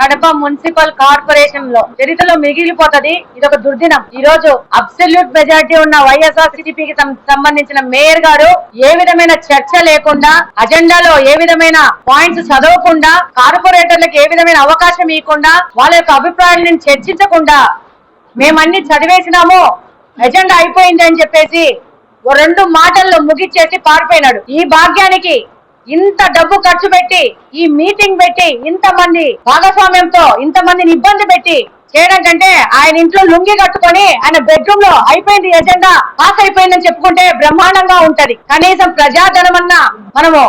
Kadapa municipal కార్పొరేషన్లో చరిత్రలో మిగిలిపోతది ఇది ఒక దుర్దినం. ఈ రోజు అబ్సల్యూట్ మెజార్టీ ఉన్న వైఎస్ఆర్ సిటీపీకి సంబంధించిన మేయర్ గారు ఏ విధమైన చర్చ లేకుండా అజెండాలో ఏ విధమైన పాయింట్స్ చదవకుండా కార్పొరేటర్లకు ఏ విధమైన అవకాశం ఇవ్వకుండా వాళ్ళ యొక్క అభిప్రాయాలను చర్చించకుండా మేమన్ని చదివేసినాము ఎజెండా అయిపోయింది అని చెప్పేసి ఓ రెండు మాటల్లో ముగిచ్చేసి పారిపోయినాడు. ఈ భాగ్యానికి ఇంత డబ్బు ఖర్చు పెట్టి ఈ మీటింగ్ పెట్టి ఇంత మంది భాగస్వామ్యంతో ఇంత మందిని ఇబ్బంది పెట్టి చేయడం కంటే ఆయన ఇంట్లో లుంగి కట్టుకొని ఆయన బెడ్రూమ్లో అయిపోయింది ఎజెండా పాస్ అయిపోయిందని చెప్పుకుంటే బ్రహ్మాండంగా ఉంటది. కనీసం ప్రజాధనమన్నా మనము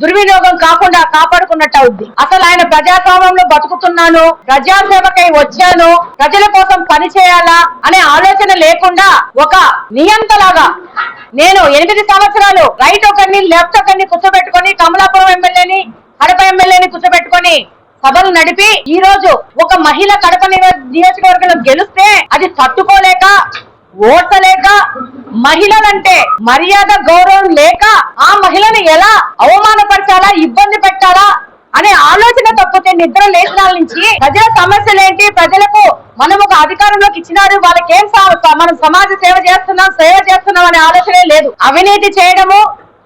దుర్వినియోగం కాకుండా కాపాడుకున్నట్టు అవుద్ది అసలు ఆయన ప్రజాస్వామ్యంలో బతుకుతున్నాను ప్రజాసేవకై వచ్చాను ప్రజల కోసం పని చేయాలా అనే ఆలోచన లేకుండా ఒక నియంతలాగా నేను ఎనిమిది సంవత్సరాలు రైట్ ఒకరిని లెఫ్ట్ ఒకరిని కూర్చోబెట్టుకొని కమలాపురం ఎమ్మెల్యేని కడప ఎమ్మెల్యేని కూర్చోబెట్టుకొని సభలు నడిపి ఈ రోజు ఒక మహిళ కడప నియోజకవర్గంలో గెలిస్తే అది తట్టుకోలేక ఓటలేక మహిళలంటే మర్యాద గౌరవం లేక ఆ మహిళను ఎలా అవమానపరచాలా ఇబ్బంది పెట్టాలా అనే ఆలోచన తప్పితే నిద్ర లేఖనాల నుంచి ప్రజల సమస్యలు ఏంటి ప్రజలకు మనం ఒక అధికారంలోకి ఇచ్చినారు వాళ్ళకి ఏం మనం సమాజ సేవ చేస్తున్నాం సేవ చేస్తున్నాం అనే ఆలోచనే లేదు. అవినీతి చేయడము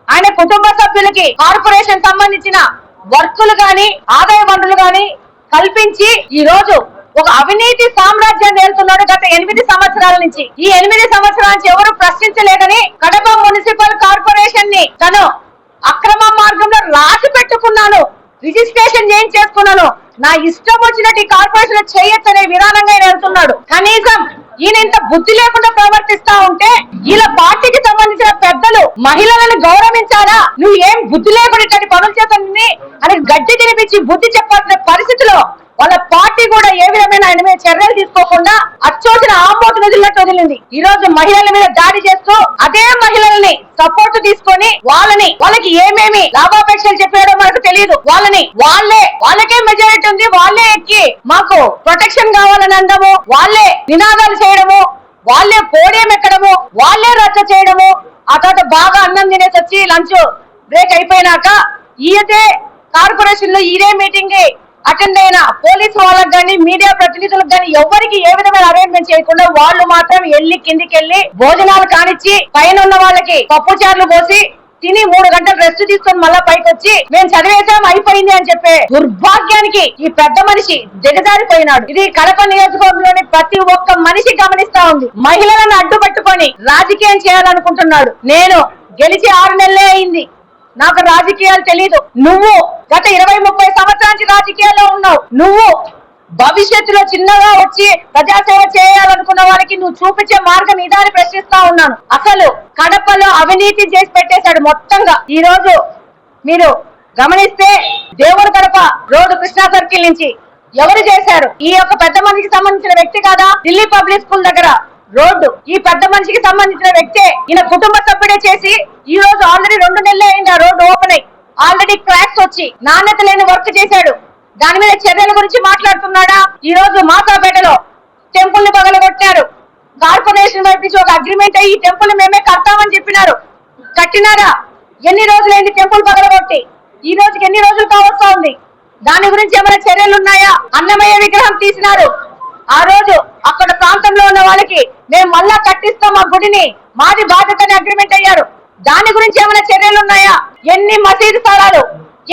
ఆయన కుటుంబ సభ్యులకి కార్పొరేషన్ సంబంధించిన వర్కులు గాని ఆదాయ వనరులు గాని కల్పించి ఈ రోజు ఒక అవినీతి సామ్రాజ్యాన్ని ఏలుతున్నాడు గత ఎనిమిది సంవత్సరాల నుంచి. ఈ ఎనిమిది సంవత్సరాల నుంచి ఎవరు ప్రశ్నించలేదని కడప మున్సిపల్ కార్పొరేషన్ని తను అక్రమ మార్గంలో రాసి పెట్టుకున్నాను. రిజిస్ట్రేషన్ చేయించేసుకున్నాను నా ఇష్టం వచ్చినట్టు ఈ కార్పొరేషన్ చేయొచ్చనే విధానంగా ఆయన వెళ్తున్నాడు. కనీసం ఈయన ఇంత బుద్ధి లేకుండా ప్రవర్తిస్తా ఉంటే వీళ్ళ పార్టీకి సంబంధించిన పెద్దలు మహిళలను గౌరవించాలా? నువ్వు ఏం బుద్ధి లేకుండా ఇట్లాంటి పనులు చేస్తానని అని గడ్డి తినిపించి బుద్ధి చెప్పాల్సిన పరిస్థితిలో కూడా ఏ విధమైన ఆయన మీద చర్యలు తీసుకోకుండా అచ్చోసిన ఆమోద వదిలినట్టు వదిలింది. ఈ రోజు మహిళల మీద దాడి చేస్తూ అదే మహిళల్ని సపోర్ట్ తీసుకొని వాళ్ళని వాళ్ళకి ఏమేమి లాభాపేక్షలు చెప్పాడో మనకు తెలియదు. వాళ్ళని వాళ్ళే వాళ్ళకే మెజారిటీ ఉంది వాళ్ళే ఎక్కి మాకు ప్రొటెక్షన్ కావాలని అనడము వాళ్ళే నినాదాలు చేయడము వాళ్ళే పోడియం ఎక్కడము వాళ్ళే రచ్చ చేయడము ఆ తర్వాత బాగా అన్నం తినేసి వచ్చి లంచ్ బ్రేక్ అయిపోయినాక ఈయతే కార్పొరేషన్లో ఇదే మీటింగ్ అటెండ్ అయిన పోలీసు వాళ్ళకి కానీ మీడియా ప్రతినిధులకు కానీ ఎవరికి ఏ విధమైన అరేంజ్మెంట్ చేయకుండా వాళ్ళు మాత్రం వెళ్ళి కిందికి వెళ్ళి భోజనాలు కానిచ్చి పైన ఉన్న వాళ్ళకి పప్పు చార్లు పోసి తిని మూడు గంటలు రెస్ట్ తీసుకొని మళ్ళా పైకి వచ్చి మేము చదివేశాం అయిపోయింది అని చెప్పే దుర్భాగ్యానికి ఈ పెద్ద మనిషి దిగజారిపోయినాడు. ఇది కడప నియోజకవర్గంలోని ప్రతి ఒక్క మనిషి గమనిస్తా ఉంది. మహిళలను అడ్డుపట్టుకొని రాజకీయం చేయాలనుకుంటున్నాడు. నేను గెలిచి ఆరు నెలలే అయింది. నాకు రాజకీయాలు తెలీదు. నువ్వు గత ఇరవై ముప్పై సంవత్సరానికి రాజకీయాల్లో ఉన్నావు. నువ్వు భవిష్యత్తులో చిన్నగా వచ్చి ప్రజాసేవ చేయాలనుకున్న వాళ్ళకి నువ్వు చూపించే మార్గం ఇదాన్ని ప్రశ్నిస్తా ఉన్నాను. అసలు కడపలో అవినీతి చేసి పెట్టేశాడు మొత్తంగా. ఈ రోజు మీరు గమనిస్తే దేవుడు కడప రోడ్డు కృష్ణా సర్కిల్ నుంచి ఎవరు చేశారు? ఈ యొక్క పెద్ద మనిషికి సంబంధించిన వ్యక్తి కాదా? ఢిల్లీ పబ్లిక్ స్కూల్ దగ్గర రోడ్డు. ఈ పెద్ద మనిషికి సంబంధించిన వ్యక్తే ఈయన కుటుంబ సభ్యుడే చేసి ఈ రోజు ఆల్రెడీ రెండు నెలలే అయింది ఆ రోడ్డు ఓపెన్ అయ్యి. ఆల్రెడీ క్రాక్స్ వచ్చి నాణ్యత లేని వర్క్ చేశాడు. దాని మీద చర్యల గురించి మాట్లాడుతున్నాడా? ఈ రోజు మాతాపేటలో టెంపుల్ని పగలగొట్టారు. కార్పొరేషన్ వైపు నుంచి ఒక అగ్రిమెంట్ అయ్యి టెంపుల్ మేమే కడతామని చెప్పినారు. కట్టినారా? ఎన్ని రోజులైంది టెంపుల్ పగలగొట్టి? ఈ రోజుకి ఎన్ని రోజులు కావస్తా ఉంది దాని గురించి ఏమైనా చర్యలు ఉన్నాయా అన్నమయ్య విగ్రహం తీసినారు. ఆ రోజు అక్కడ ప్రాంతంలో ఉన్న వాళ్ళకి మేము మళ్ళా కట్టిస్తాం ఆ గుడిని. మాది బాధ్యతని అగ్రిమెంట్ అయ్యారు. దాని గురించి ఏమైనా చర్యలు ఉన్నాయా? ఎన్ని మసీదు స్థలాలు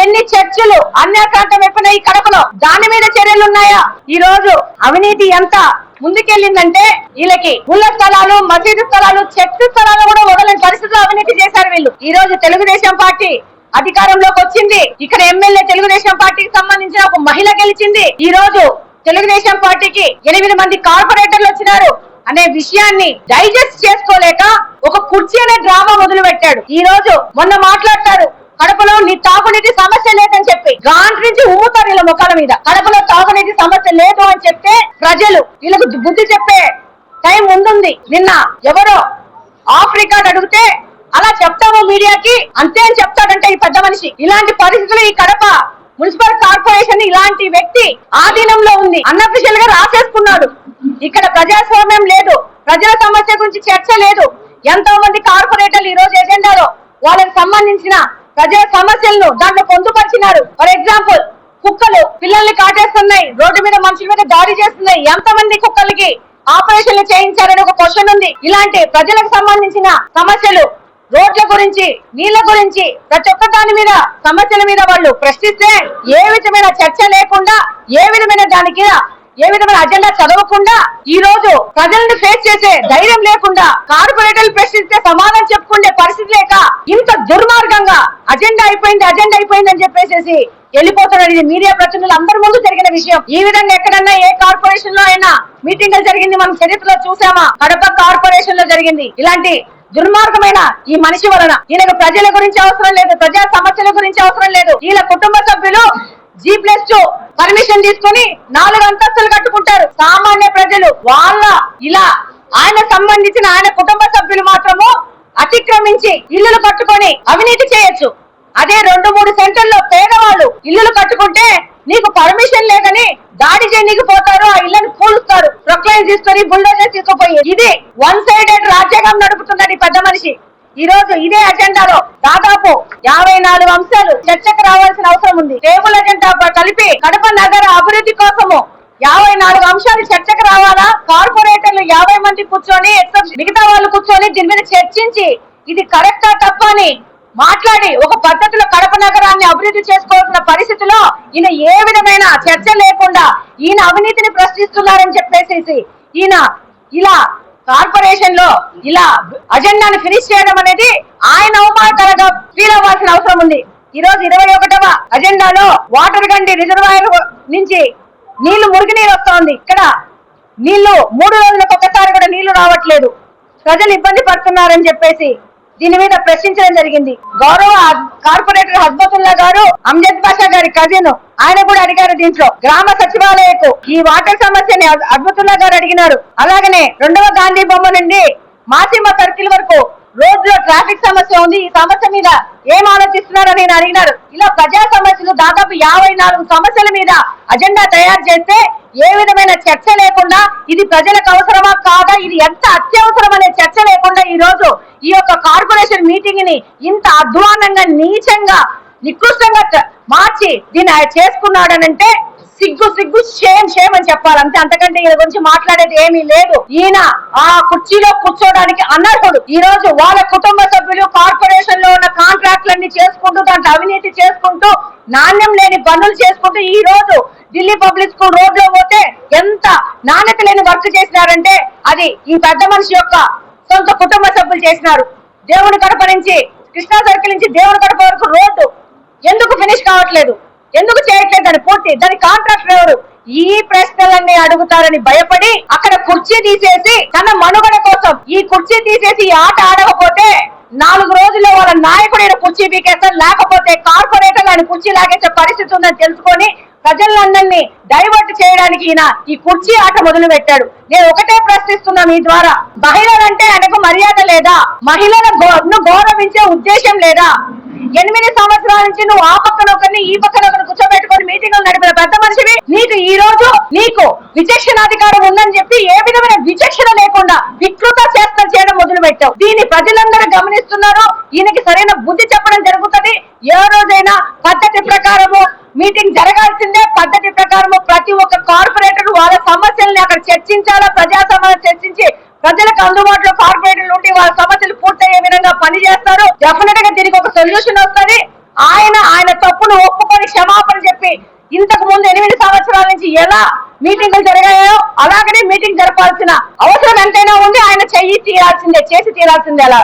ఎన్ని చర్చిలు అన్యాక్రాంతం ఎప్పుడైనా ఈ కడపలో? దాని మీద చర్యలు ఉన్నాయా? ఈ రోజు అవినీతి ఎంత ముందుకెళ్ళిందంటే వీళ్ళకి ఉల్ల స్థలాలు మసీదు స్థలాలు చర్చి స్థలాలు కూడా వదలని పరిస్థితులు అవినీతి చేశారు వీళ్ళు. ఈ రోజు తెలుగుదేశం పార్టీ అధికారంలోకి వచ్చింది. ఇక్కడ ఎమ్మెల్యే తెలుగుదేశం పార్టీకి సంబంధించిన ఒక మహిళ గెలిచింది. ఈ రోజు తెలుగుదేశం పార్టీకి ఎనిమిది మంది కార్పొరేటర్లు వచ్చినారు అనే విషయాన్ని డైజెస్ట్ చేసుకోలేక ఒక కుర్చీ అనే డ్రామా మొదలు పెట్టాడు ఈ రోజు మొన్న మాట్లాడతారు కడపలో నీ తాగునీటి సమస్య లేదని చెప్పి. గాంట్ నుంచి ఉమ్ముతారు వీళ్ళ ముఖాల మీద. కడపలో తాగునీటి సమస్య లేదు అని చెప్తే ప్రజలు వీళ్ళకు బుద్ధి చెప్పే టైం ఉంటుంది నిన్న ఎవరో ఆఫ్రికా అడిగితే అలా చెప్తాము మీడియాకి? అంతే అని చెప్తాడంటే ఈ పెద్ద మనిషి. ఇలాంటి పరిస్థితులు ఈ కడప మున్సిపల్ కార్పొరేషన్ ఇలాంటి వ్యక్తి ఆధీనంలో ఉంది. అన్అఫిషియల్గా రాసేసుకున్నాడు. ఇక్కడ ప్రజాస్వామ్యం లేదు. ప్రజల సమస్య గురించి చర్చ లేదు. ఎంతో మంది కార్పొరేటర్లు ఈ రోజు ఎజెండాలో వాళ్ళకి సంబంధించిన ప్రజల సమస్యలను దాంట్లో పొందుపరిచినారు. ఫర్ ఎగ్జాంపుల్ కుక్కలు పిల్లల్ని కాటేస్తున్నాయి. రోడ్డు మీద మనుషుల మీద దాడి చేస్తున్నాయి. ఎంతమంది కుక్కలకి ఆపరేషన్లు చేయించారని ఒక క్వశ్చన్ ఉంది. ఇలాంటి ప్రజలకు సంబంధించిన సమస్యలు గురించి నీళ్ళ గురించి ప్రతి ఒక్క దాని మీద సమస్యల మీద వాళ్ళు ప్రశ్నిస్తే ఏ విధమైన చర్చ లేకుండా ఏ విధమైన దానికి ఏ విధమైన అజెండా చదవకుండా ఈ రోజు ప్రజలను ఫేస్ చేసే ధైర్యం లేకుండా కార్పొరేటర్లు ప్రశ్నిస్తే సమాధానం చెప్పుకునే పరిస్థితి లేక ఇంత దుర్మార్గంగా అజెండా అయిపోయింది అజెండా అయిపోయింది అని చెప్పేసి వెళ్ళిపోతున్నారు ఇది మీడియా ప్రతినిధులు అందరి ముందు జరిగిన విషయం. ఈ విధంగా ఎక్కడన్నా ఏ కార్పొరేషన్లో అయినా మీటింగ్ జరిగింది మనం చరిత్రలో చూసామా? కడప కార్పొరేషన్లో జరిగింది. ఇలాంటి దుర్మార్గమైన ఈ మనిషి వలన. ఈయనకు ప్రజల గురించి అవసరం లేదు ప్రజా సమస్యల గురించి అవసరం లేదు. వీళ్ళ కుటుంబ సభ్యులు జీ ప్లస్ టూ పర్మిషన్ తీసుకొని నాలుగు అంతస్తులు కట్టుకుంటారు. సామాన్య ప్రజలు వాళ్ళ ఇలా ఆయన సంబంధించిన ఆయన కుటుంబ సభ్యులు మాత్రము అతిక్రమించి ఇల్లులు కట్టుకొని అవినీతి చేయొచ్చు. అదే రెండు మూడు సెంటర్లో పేదవాళ్ళు ఇల్లులు కట్టుకుంటే నీకు పర్మిషన్ లేదని దాడి చేయడానికి పోతారు ఆ ఇళ్ళని కూలుస్తారు ప్రొక్లైన్ తీసుకొని బుల్డోజర్ తీసుకుపోయి. ఇది వన్ సైడెడ్ రాజ్యాంగం నడుపుతున్నది పెద్ద మనిషి. ఈ రోజు ఇదే అజెండాలో దాదాపు యాభై నాలుగు అంశాలు చర్చకు రావాల్సిన అవసరం ఉంది. టేబుల్ అజెండా కలిపి కడప నగర అభివృద్ధి కోసము యాభై నాలుగు అంశాలు చర్చకు రావాలా? కార్పొరేటర్లు యాభై మంది కూర్చొని మిగతా వాళ్ళు కూర్చొని దీని మీద చర్చించి ఇది కరెక్టా తప్ప అని మాట్లాడి ఒక పద్ధతిలో కడప నగరాన్ని అభివృద్ధి చేసుకోవాల్సిన పరిస్థితిలో ఈయన ఏ విధమైన చర్చ లేకుండా ఈయన అవినీతిని ప్రశ్నిస్తున్నారని చెప్పేసి ఈయన ఇలా కార్పొరేషన్లో ఇలా అజెండాను ఫినిష్ చేయడం అనేది ఆయన అవమానకరంగా ఫీల్ అవ్వాల్సిన అవసరం ఉంది. ఈ రోజు ఇరవై ఒకటవ అజెండాలో వాటర్ గండి రిజర్వాయర్ నుంచి నీళ్ళు మురికి నీరు వస్తోంది ఇక్కడ నీళ్ళు మూడు రోజులకు ఒకసారి కూడా నీళ్ళు రావట్లేదు. ప్రజలు ఇబ్బంది పడుతున్నారని చెప్పేసి దీని మీద ప్రశ్నించడం జరిగింది. గౌరవ కార్పొరేటర్ హస్మతుల్లా గారు అంజద్ బాషా గారి కజిన్ ఆయన కూడా అడిగారు దీంట్లో. గ్రామ సచివాలయకు ఈ వాటర్ సమస్యని అద్భుతుల్లా గారు అడిగినారు. అలాగనే రెండవ గాంధీ బొమ్మ నుండి మాసిమ సర్కిల్ వరకు రోడ్లో ట్రాఫిక్ సమస్య ఉంది. ఈ సమస్య మీద ఏం ఆలోచిస్తున్నారని నేను అడిగినారు. ఇలా ప్రజా సమస్యలు దాదాపు యాభై నాలుగు సమస్యల మీద అజెండా తయారు చేస్తే ఏ విధమైన చర్చ లేకుండా ఇది ప్రజలకు అవసరమా కాదా? ఇది ఎంత అత్యవసరం అనే చర్చ లేకుండా ఈ రోజు ఈ యొక్క కార్పొరేషన్ మీటింగ్ని ఇంత అధ్వానంగా నీచంగా నికృష్టంగా మార్చి దీన్ని చేసుకున్నాడనంటే సిగ్గు సిగ్గు షేమ్ షేమ్ అని చెప్పాలి. అంతే అంతకంటే ఈయన గురించి మాట్లాడేది ఏమీ లేదు. ఈయన ఆ కుర్చీలో కూర్చోడానికి అనర్హుడు. ఈ రోజు వాళ్ళ కుటుంబ సభ్యులు కార్పొరేషన్లో ఉన్న కాంట్రాక్ట్లన్నీ చేసుకుంటూ దాంట్లో అవినీతి చేసుకుంటూ నాణ్యం లేని పనులు చేసుకుంటూ ఈ రోజు ఢిల్లీ పబ్లిక్ స్కూల్ రోడ్లో పోతే ఎంత నాణ్యత లేని వర్క్ చేసినారంటే అది ఈ పెద్ద మనిషి యొక్క సొంత కుటుంబ సభ్యులు చేసినారు. దేవుని కడప నుంచి కృష్ణా సర్కిల్ నుంచి దేవుని కడప వరకు రోడ్డు ఎందుకు ఫినిష్ కావట్లేదు? ఎందుకు చేయట్లేదు దాని పూర్తి? దాని కాంట్రాక్టర్ ఎవరు? ఈ ప్రశ్నలన్నీ అడుగుతారని భయపడి అక్కడ కుర్చీ తీసేసి తన మనుగడ కోసం ఈ కుర్చీ తీసేసి ఈ ఆట ఆడకపోతే నాలుగు రోజుల్లో వాళ్ళ నాయకుడు కుర్చీ పీకేస్తారు లేకపోతే కార్పొరేటర్ ఆయన కుర్చీ లాగేసే పరిస్థితి ఉందని తెలుసుకొని ప్రజలందరినీ డైవర్ట్ చేయడానికి ఈయన ఈ కుర్చీ ఆట మొదలు పెట్టాడు నేను ఒకటే ప్రశ్నిస్తున్నా మీ ద్వారా. మహిళలంటే ఆయనకు మర్యాద లేదా? మహిళల ను గౌరవించే ఉద్దేశం లేదా? ఎనిమిది సంవత్సరాల నుంచి నువ్వు ఆ పక్కన ఒకరిని ఈ పక్కన ఒకరిని కూర్చోబెట్టుకొని మీటింగ్లు నడిపిన పెద్ద మనిషివి. నీకు ఈ రోజు నీకు విచక్షణాధికారం ఉందని చెప్పి ఏ విధమైన విచక్షణ లేకుండా వికృత చేష్టం చేయడం మొదలు పెట్టావు దీన్ని ప్రజలందరూ గమనిస్తున్నారు ఈయనకి సరైన బుద్ధి చెప్పడం జరుగుతుంది. ఏ రోజైనా పద్ధతి ప్రకారము మీటింగ్ జరగాల్సిందే. పద్ధతి ప్రకారము ప్రతి ఒక్క కార్పొరేటర్ వాళ్ళ సమస్యల్ని అక్కడ చర్చించాలా ప్రజా సమస్య చర్చించి ప్రజలకు అందుబాటులో కార్పొరేటర్లు ఉండి వాళ్ళ సమస్యలు పూర్తయ్యే విధంగా పనిచేస్తారు. డెఫినెట్గా దీనికి ఒక సొల్యూషన్ వస్తుంది. ఆయన ఆయన తప్పును ఒప్పుకొని క్షమాపణ చెప్పి ఇంతకు ముందు ఎనిమిది సంవత్సరాల నుంచి ఎలా మీటింగులు జరిగాయో అలాగనే మీటింగ్ జరపాల్సిన అవసరం ఎంతైనా ఉంది. ఆయన చెయ్యి తీరాల్సిందే చేసి తీరాల్సిందే అలా.